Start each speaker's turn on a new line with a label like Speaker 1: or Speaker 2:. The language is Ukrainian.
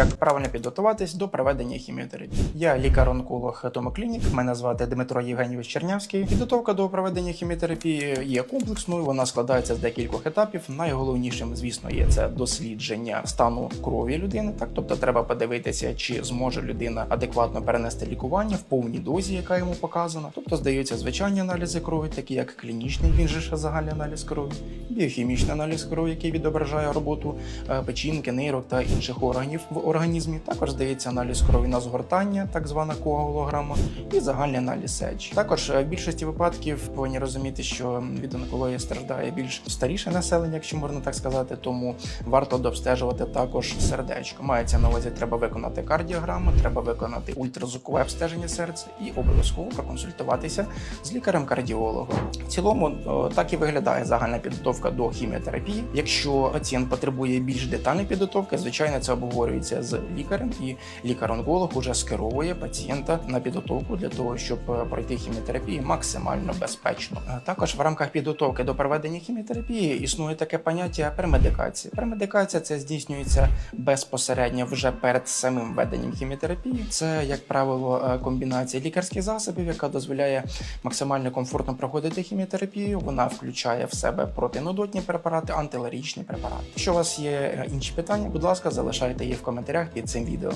Speaker 1: як правильно підготуватись до проведення хіміотерапії. Я лікар-онколог Томоклінік. Мене звати Дмитро Євгенійович Чернявський. Підготовка до проведення хіміотерапії є комплексною. Вона складається з декількох етапів. Найголовнішим, звісно, є це дослідження стану крові людини. Так, тобто треба подивитися, чи зможе людина адекватно перенести лікування в повній дозі, яка йому показана. Тобто здаються звичайні аналізи крові, такі як клінічний, він же ще загальний аналіз крові, біохімічний аналіз крові, який відображає роботу е, печінки, нирок та інших органів в організмі. Також здається аналіз крові на згортання, так звана коагулограма, і загальний аналіз сечі. Також е, в більшості випадків повинні розуміти, що від онкології страждає більш старіше населення, якщо можна так сказати, тому варто дообстежувати також сердечко. Мається на увазі, треба виконати кардіограму, треба виконати ультразвукове обстеження серця і обов'язково проконсультуватися з лікарем-кардіологом. В цілому так і виглядає загальна підготовка до хіміотерапії. Якщо пацієнт потребує більш детальної підготовки, звичайно, це обговорюється з лікарем, і лікар-онколог уже скеровує пацієнта на підготовку для того, щоб е, пройти хіміотерапію максимально безпечно. Е, Також в рамках підготовки до проведення хіміотерапії існує таке поняття премедикація. Премедикація це здійснюється безпосередньо вже перед самим введенням хіміотерапії. Це, як правило, е, комбінація лікарських засобів, яка дозволяє максимально комфортно проходити хіміотерапію. Вона включає в себе протинудотні препарати, антиларічні препарати. Якщо у вас є інші питання, будь ласка, залишайте їх в коментарях під цим відео.